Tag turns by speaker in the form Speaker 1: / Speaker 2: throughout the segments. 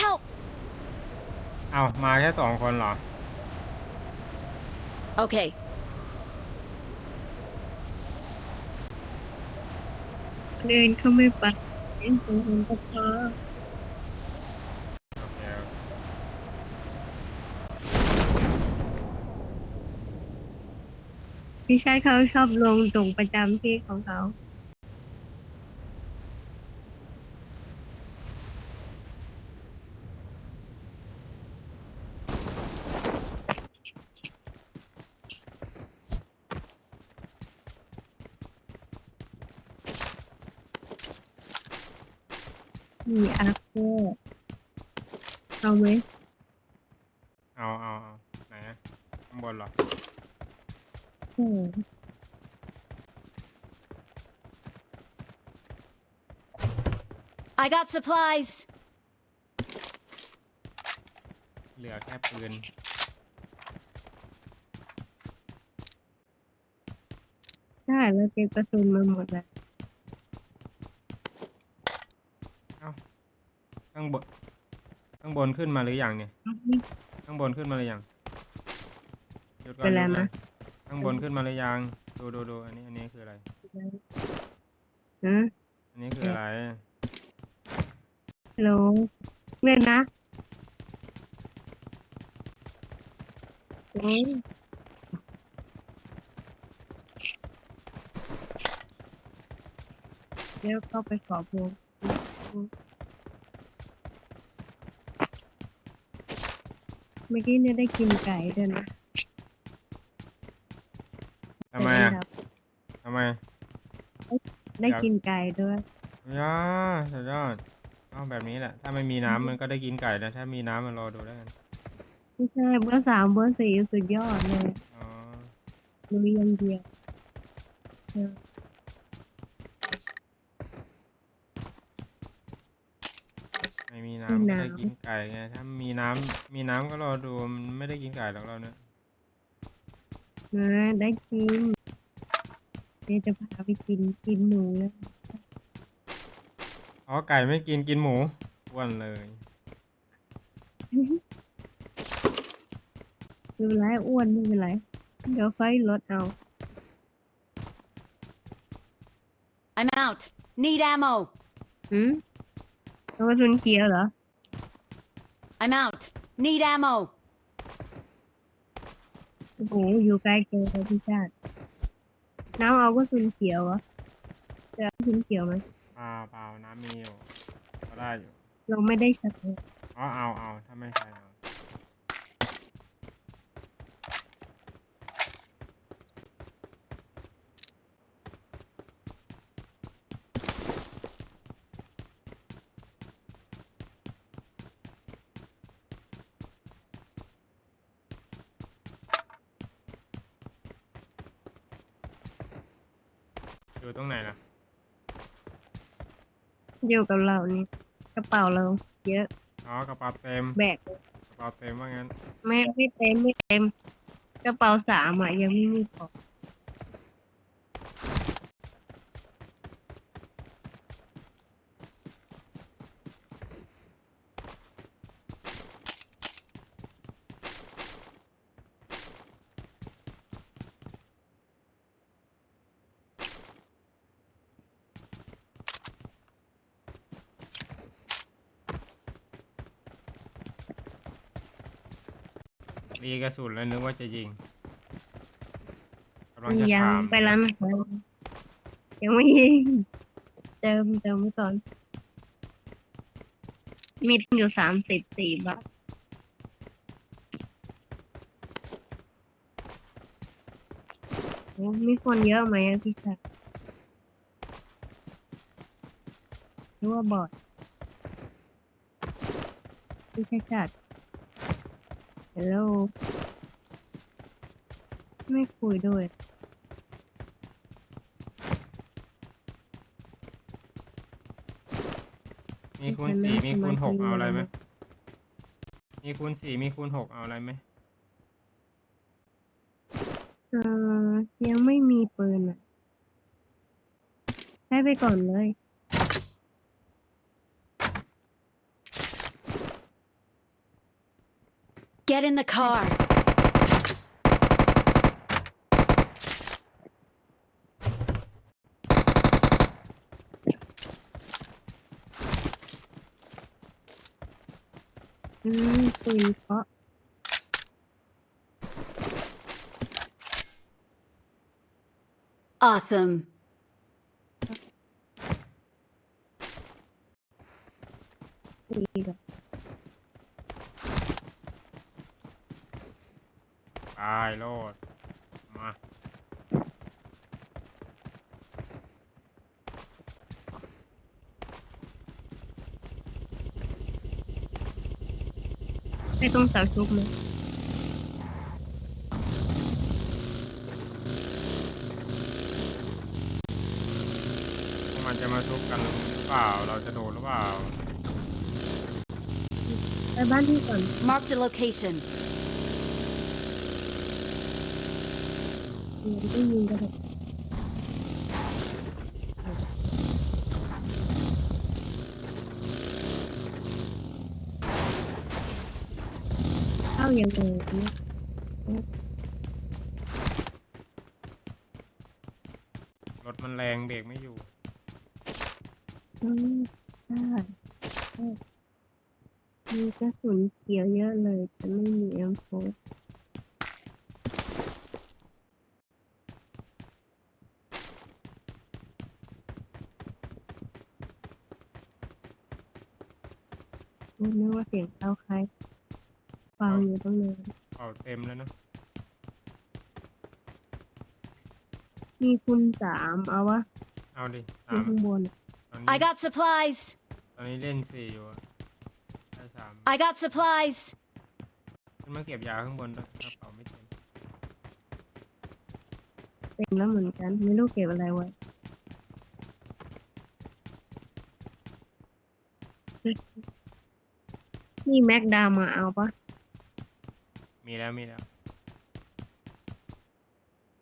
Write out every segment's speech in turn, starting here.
Speaker 1: Help!
Speaker 2: เอามาแค่สองคนเหรอ
Speaker 1: Okay.
Speaker 3: เดินเข้าไม่ไปเล่นตัวคนก็พอ
Speaker 2: โอเค
Speaker 3: พี่ชายเขาชอบลงตรงประจำที่ของเขา มี อาร์เกอร์เอาไหม
Speaker 2: เอาเอาเอาไหนอะข้างบนเหรอ
Speaker 3: โอ้
Speaker 1: I got supplies.
Speaker 2: เหลือแค่ปืน
Speaker 3: ใช่แล้วเก็บกระสุนมาหมดแล้ว
Speaker 2: ข้างบนข้างบนขึ้นมาหรือยังเนี่ย ข้างบนขึ้นมาหรือยังหยุดก่อน
Speaker 3: เป็นไร
Speaker 2: หยุดก่อ
Speaker 3: มะ
Speaker 2: ข้างบนขึ้นมาหรือยัง ดูดูดูอันนี้อันนี้คืออะไร
Speaker 3: ฮะ
Speaker 2: อันนี้คืออะไร
Speaker 3: ฮัลโหลเล่นนะโอ้ยเดี๋ยวเข้าไปขอพวง เมื่อกี้เนี่ยได้กินไก่ด้วยนะ
Speaker 2: ทำไมอะทำไม
Speaker 3: ได้กินไก่ด้วย
Speaker 2: ยอดสุดยอดเอาแบบนี้แหละ ถ้าไม่มีน้ำมันก็ได้กินไก่นะถ้ามีน้ำมันรอดูได้กัน
Speaker 3: ไม่ใช่เบอร์สามเบอร์สี่สุดยอดเลย
Speaker 2: อ๋อ
Speaker 3: ลุยอย่างเดียวเออ
Speaker 2: ไม่มีน้ำก็ได้กินไก่ไงถ้ามีน้ำมีน้ำก็รอดูมันไม่ได้กินไก่หรอกเราเนี่ย
Speaker 3: นะได้กินเดี๋ยวจะพาไปกินกินหนูแล้ว
Speaker 2: อ๋อไก่ไม่กินกินหมูอ้วนเลย
Speaker 3: ไม่เป็นไรอ้วนไม่เป็นไรเดี๋ยวค่อยลดเอา
Speaker 1: I'm out. Need ammo.
Speaker 3: หืม เอากระสุนเขียวเหรอ
Speaker 1: I'm out. Need ammo.
Speaker 3: โอ้โหอยู่ไกลเกินไปพี่ชาติน้ำเอากระสุนเขียวเหรอจะเอากระสุนเขียวไหม
Speaker 2: เปล่าเปล่าน้ำมีอยู่ก็ได้อยู่
Speaker 3: เราไม่ได้สัก
Speaker 2: อ๋อเอาเอาถ้าไม่ใช่เอา อยู่ตรงไหนล่ะ
Speaker 3: อยู่กับเรานี่กระเป๋าเรา เยอะ
Speaker 2: อ๋อกระเป๋าเต็ม
Speaker 3: แบก
Speaker 2: กระเป๋าเต็มว่างั้น
Speaker 3: ไม่ไม่เต็มไม่เต็ม กระเป๋าสามอะยังไม่มีขอ ง
Speaker 2: รีกระสุนแล้วนึกว่าจะยิงกำลังจะ
Speaker 3: ยัง
Speaker 2: ถาม
Speaker 3: ไปร้านอาหารยังไม่ยิงเติมเติมไว้ก่อน มีอยู่สามสิบสี่บาทโอ้มีคนเยอะไหมอะพี่ชายหรือว่าบอดพี่ชายจัด ฮัลโหลไม่คุยด้วย
Speaker 2: มีคูณ
Speaker 3: ไม่
Speaker 2: สี่
Speaker 3: ไม่
Speaker 2: มีคูณหก
Speaker 3: ไม่
Speaker 2: เอาอะไรไหม
Speaker 3: ไม่
Speaker 2: มีคูณสี่มีคูณหกเอาอะไรไหม
Speaker 3: เออยังไม่มีปืนอะ ให้ไปก่อนเลย
Speaker 1: Get in the car.
Speaker 3: อืมปืนเคาะ
Speaker 1: Awesome.
Speaker 3: ดีกว่า
Speaker 2: ตายโลด มา
Speaker 3: ไม่ ต้องเสาชุบเลย
Speaker 2: พวกมันจะมาชุบกันหรือเปล่า เราจะโดนหรือเปล่า
Speaker 3: ไปบ้านที่ก่อน
Speaker 1: Marked a location.
Speaker 3: เดี๋ยวได้ยิงกันเถอะเข้า ยังไงเนี่ย
Speaker 2: รถมันแรงเบรกไม่อยู่
Speaker 3: อืมได้ได้มีกระสุนเขียวเยอะเลย แต่ไม่มีแอมโฟสนึกว่าเสียงเท้าใคร ฟังอยู่ตั้งนาน
Speaker 2: เป่าเต็มแล้วนะ
Speaker 3: มีคุณสามเอาวะ
Speaker 2: เอาดิ
Speaker 3: อ
Speaker 2: สา
Speaker 3: ยู่
Speaker 2: ม
Speaker 3: ข้างบนอะ
Speaker 2: ตอน
Speaker 1: I
Speaker 2: นี้
Speaker 1: got supplies.
Speaker 2: ตอนนี้เล่นสี่อยู่อะได้สาม
Speaker 1: I got supplies.
Speaker 2: ขึ้นมาเก็บยาข้างบนด้วยกระเป๋าไม่เต็ม
Speaker 3: เต็มแล้วเหมือนกัน ไม่รู้เก็บอะไรไว้นี่แม็กดาวมาเอาปะ
Speaker 2: มีแล้วมีแล้ว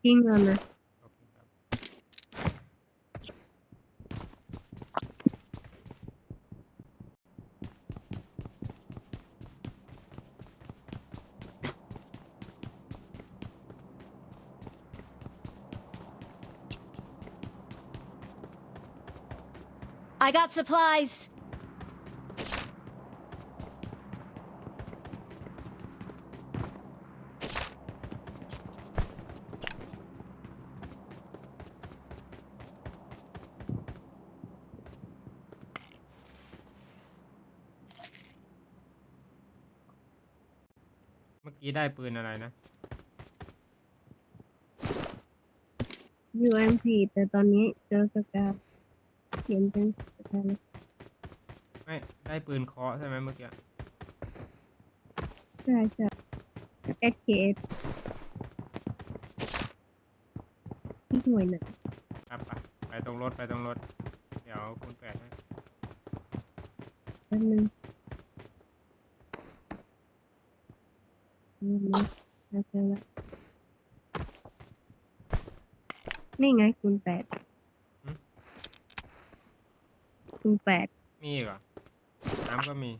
Speaker 3: ทิ้งแล้วนะ
Speaker 2: โอเคครับ
Speaker 1: I got supplies.
Speaker 2: ได้ปืนอะไรนะ
Speaker 3: UMP แต่ตอนนี้เจอสกาเขียนเป็นสกาเลย
Speaker 2: ไม่ ได้ปืนเคาะใช่ไหมเมื่อกี้
Speaker 3: ใช่ใช่ SKS ที่หน่วยไหน
Speaker 2: ครับไปไปตรงรถ ไปตรงรถ เดี๋ยวคุณแปดให้
Speaker 3: แป๊บนึง นี่นะมาเจอแล้วนี่ไงคูณแปดคูณแปด
Speaker 2: มีอีกเหรอ น้ำก็มี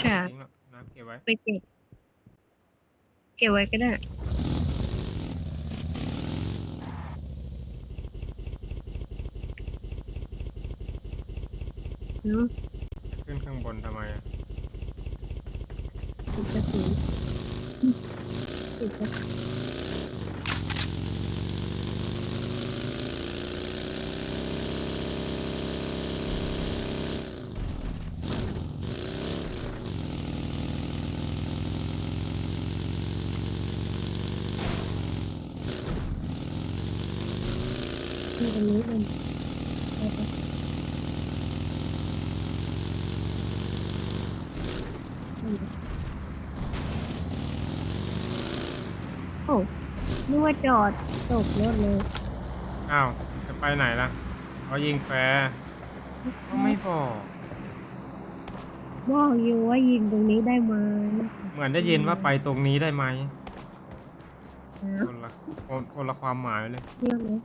Speaker 3: ใช่
Speaker 2: ทิ้งแล้วน้ำเก็บไว้
Speaker 3: ไปเก็บเก็บไว้ก็ได้เนาะ
Speaker 2: ขึ้นข้างบนทำไมอะ
Speaker 3: ติดกระสุน ติดกระสุนที่ตรงนี้มันไปไปอืม โอ้นึกว่าจอดตกรถเลย
Speaker 2: อ้าว จะไปไหนล่ะเขายิงแฟร์ก็ไม่บอก
Speaker 3: บอกอยู่ว่ายิงตรงนี้ได้ไหม
Speaker 2: เหมือนได้ยินว่าไปตรงนี้ได้ไหม
Speaker 3: นะ
Speaker 2: คนละคนคนละความหมายเลย
Speaker 3: เรื่องนะ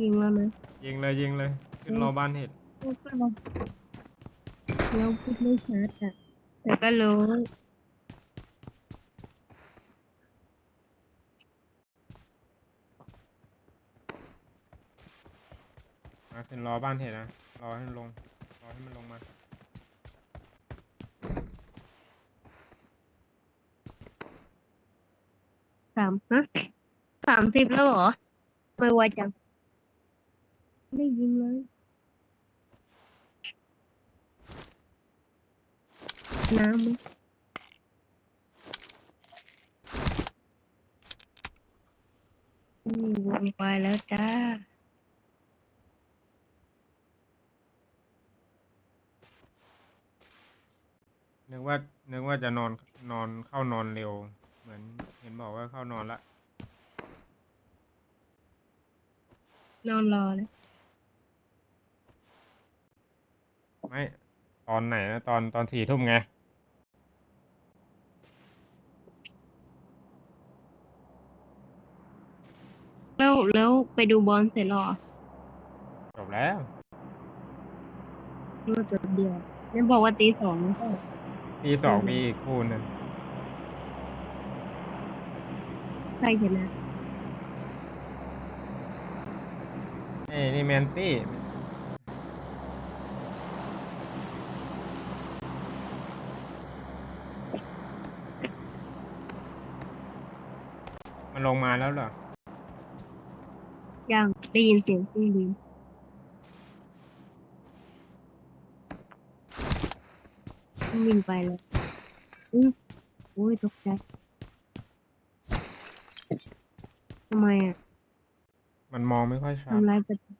Speaker 3: ยิงแล้วนะ
Speaker 2: ยิงเลยยิงเลย ขึ้นรอบ้านเห็ด
Speaker 3: พูดก็เราเราพูดไม่ชัดอะแต่ก็รู้
Speaker 2: เป็นรอบ้านเห็นนะ รอให้มันลง รอให้มันลงมา
Speaker 3: สามฮะสามสิบแล้วเหรอทำไม่ไวจัง ไม่ได้ยินเลย น้ำไหมนี่วงไปแล้วจ้า
Speaker 2: นึกว่านึกว่าจะนอนนอนเข้านอนเร็ว เหมือนเห็นบอกว่าเข้านอนละ
Speaker 3: นอนรอเลย
Speaker 2: ไม่ ตอนไหนนะ ตอนตอนสี่ทุ่มไง
Speaker 3: แล้วแล้วไปดูบอลเสร็จหรอ
Speaker 2: จบแล้ว
Speaker 3: รู้จุดเดียวแล้วบอกว่าตีสองไม่ใช่เหรอ
Speaker 2: ปีสองมีอีกคู่หนึง
Speaker 3: ใครชนะ
Speaker 2: เอ้ยนี่แมนตี้มันลงมาแล้วเหรอ
Speaker 3: ยังได้ยินเสียงเครื่องบิน เครื่องบินไปเลยอุ้ยโอ้ยตกใจทำไมอะ
Speaker 2: มันมองไม่ค่อยชัด
Speaker 3: ทำลายประตู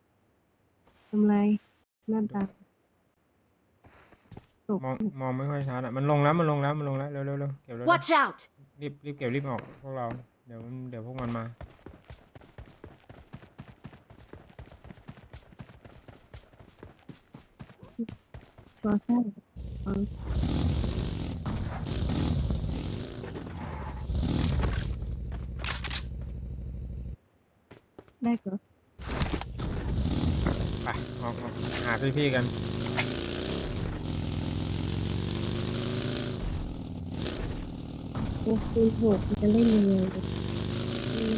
Speaker 3: ทำลายหน้าตางตก
Speaker 2: มองมองไม่ค่อยชัดอะมันลงแล้วมันลงแล้วมันลงแล้วเร็วเร็วเร็วเก็บเร็วเร็ว
Speaker 1: Watch out!
Speaker 2: รีบรีบเก็บรีบออกพวกเราเดี๋ยวเดี๋ยวพวกมันมา
Speaker 3: ตัวใช่เอา ได้เหรอ
Speaker 2: ไปออกออกหาพี่ๆกัน
Speaker 3: โอ้คูณหกมันจะเล่นยังไงเนี่ยอืม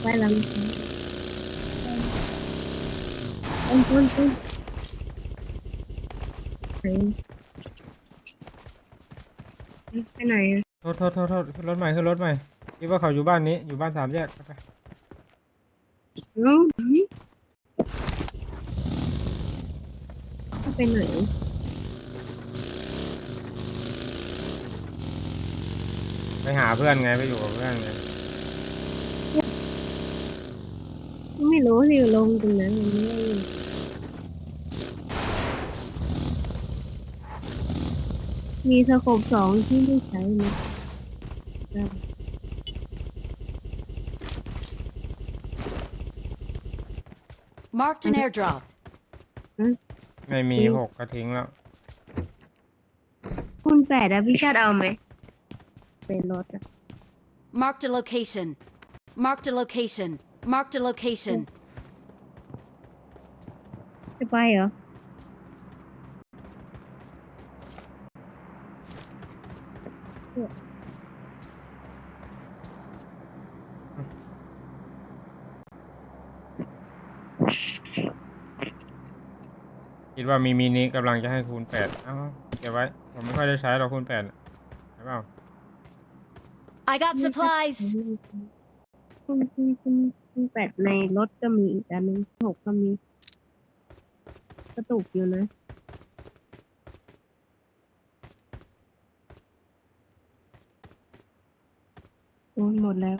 Speaker 3: ไปแล้วนะคะต้นต้นต้นไหนไปไหนอะ
Speaker 2: โทษโทษโทษโทษขึ้นรถใหม่ขึ้นรถใหม่คิดว่าเขาอยู่บ้านนี้อยู่บ้านสามแยกไป
Speaker 3: เอ้าไปไหน
Speaker 2: ไปหาเพื่อนไงไปอยู่กับเพื่อนไง
Speaker 3: ไม่รู้สิลงตรงนั้นมันไม่ได้ยินมีสโคปสองที่ไม่ใช้นะได้
Speaker 1: Marked an airdrop.
Speaker 2: ไม่มีหกก็ทิ้งแล้ว
Speaker 3: คุณแปดอะพี่ชาติเอาไหม เป็นรถอะ
Speaker 1: Marked a location. Marked a location. Marked a location.
Speaker 3: จะไปเหรอ
Speaker 2: ว่ามีมินิกำลังจะให้คูณแปดเอ้าเก็บไว้ ผมไม่ค่อยได้ใช้หรอกคูณแปดใช่เปล่า
Speaker 1: I got supplies.
Speaker 3: คุณคุณคุณคุณแปดในรถก็มีอีกอันหนึงหกก็มี กระตุกอยู่นะโอ้ยหมดแล้ว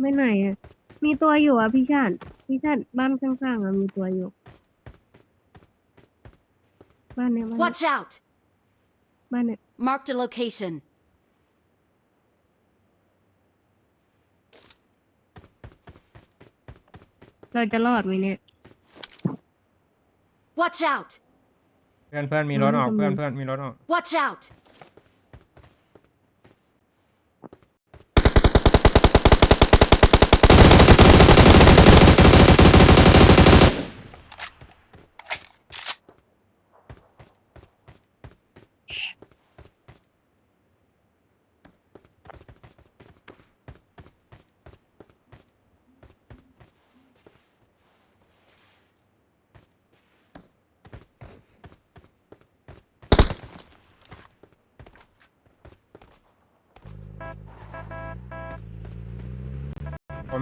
Speaker 3: ไม่ไหนอะ มีตัวอยู่อะพี่ชาติพี่ชาติบ้านข้างๆอะมีตัวอยู่ บ้านเนี้ยบ้านเนี้ย
Speaker 1: Watch out!
Speaker 3: บ้านเนี้ย
Speaker 1: Marked a location.
Speaker 3: เราจะรอดไหมเนี่ย
Speaker 1: Watch out!
Speaker 2: เพื่อนเพื่อนมีรถออก
Speaker 3: อืม
Speaker 2: เพื่อนเพื่อนมีรถออก
Speaker 1: Watch out!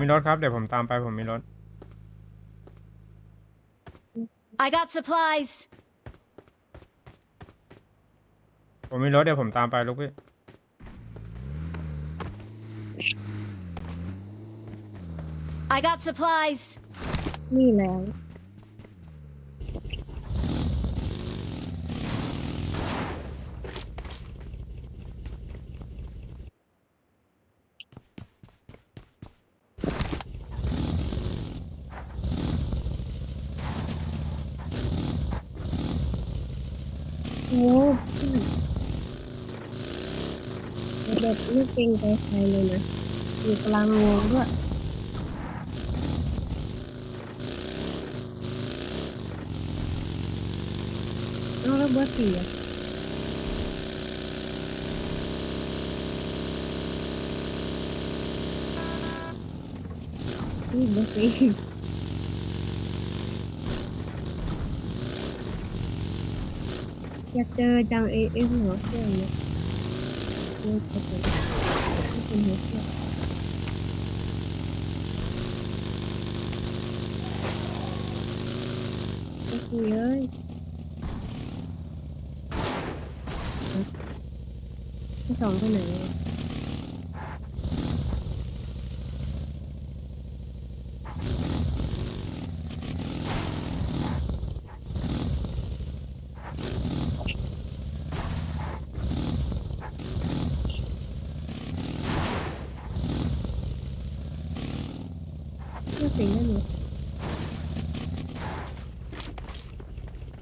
Speaker 2: มมีรถครับ เดี๋ยวผมตามไปผมมีรถ
Speaker 1: I got supplies.
Speaker 2: ผมมีรถเดี๋ยวผมตามไปลูกพี่
Speaker 1: I got supplies.
Speaker 3: นี่แล้ว โอ้พี่เด็กไม่เกรงใจใครเลยนะ อยู่กลางวงด้วย เอาแล้วเบอร์สี่อะนี่เบอร์สี่ อยากเจอจังเอเอหัวเครื่อเนี่ยเจอจะเป็นเป็นหัวเครื่องเบอร์สี่เอ้ยที่สองคนไหนอะเพื่อสิ่งนั้นหนู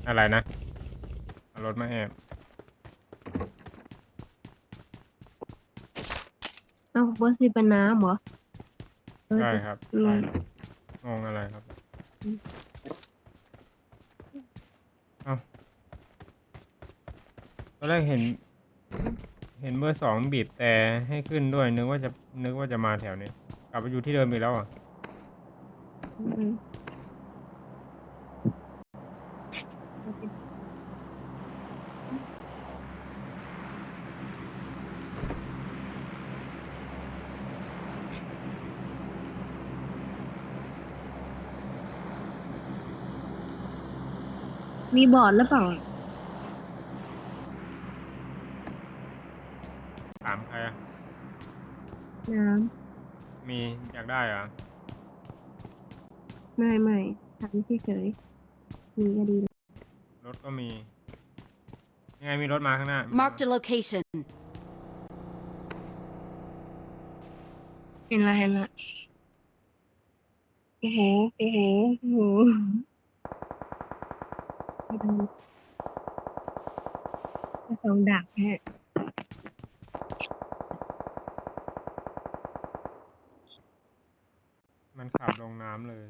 Speaker 2: อะไรนะเอารถมาแอบ
Speaker 3: เอ้าเบอร์สี่เป็นน้ำเหรอเออ
Speaker 2: ใช่ครับ
Speaker 3: อื
Speaker 2: ใช่
Speaker 3: ม
Speaker 2: ครับงงอะไรครับ
Speaker 3: อืม
Speaker 2: เอาตอนแรกเห็น เห็นเบอร์สองบีบแต่ให้ขึ้นด้วย นึกว่าจะนึกว่าจะมาแถวนี้ กลับไปอยู่ที่เดิมอีกแล้วอะ
Speaker 3: อืม มีบอร์ดหรือเปล่า
Speaker 2: ถามใครอะ
Speaker 3: น้
Speaker 2: มีอยากได้เหรอำ
Speaker 3: ไม่ไม่ถามเฉยๆมีก็ดีแล้ว
Speaker 2: รถก็มี ยังไงมีรถมาข้างหน้า
Speaker 1: Marked a location.
Speaker 3: เห็นละเห็นละโอ้โหโอ้โหโอ้โหไม่โดนจะ สองดักแฮะ
Speaker 2: มันขับลงน้ำเลย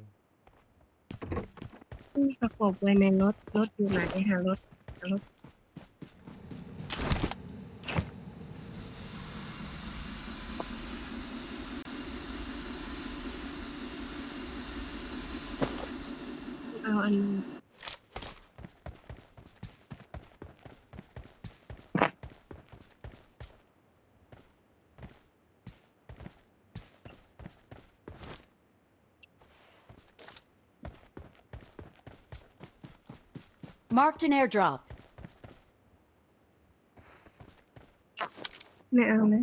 Speaker 3: ประกบไว้ในรถ รถอยู่ไหนหารถหารถเอาอันนึ
Speaker 1: Marked an airdrop.
Speaker 3: ไม่เอาแล้ว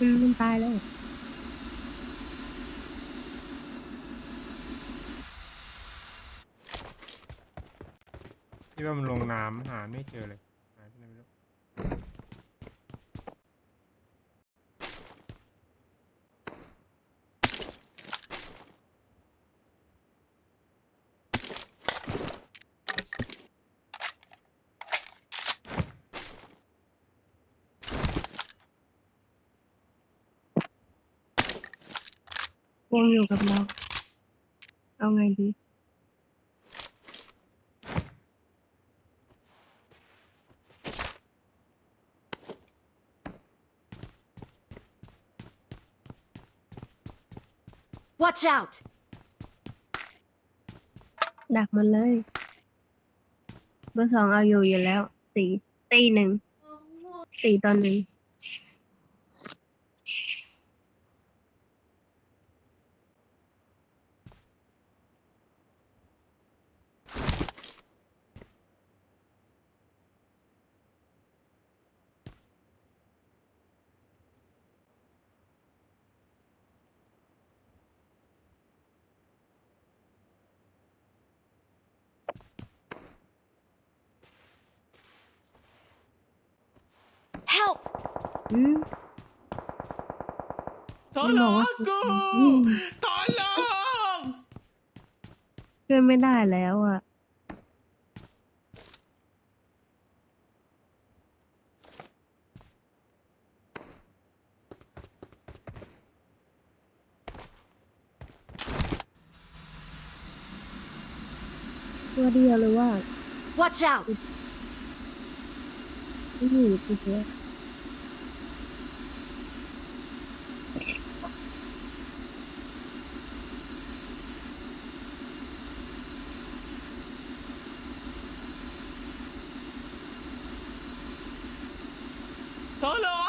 Speaker 3: อืมมันตายแล้ว
Speaker 2: ที่ว่ามันลงน้ำหาไม่เจอเลยหายไปไหนไม่รู้
Speaker 3: วงอยู่กับเรา เอาไงดี
Speaker 1: Watch out!
Speaker 3: ดักมันเลย เบอร์สองเอาอยู่อยู่แล้ว สี่ตีหนึ่ง สี่ตอนหนึ่ง
Speaker 1: Help!
Speaker 3: อืม
Speaker 4: Tolong
Speaker 3: อืม
Speaker 4: aku! Tolong!
Speaker 3: ช่วยไม่ได้แล้วอะ ตัวเดียวเลยว่า
Speaker 1: Watch out!
Speaker 3: ไม่อยู่ตัว
Speaker 4: Tolong!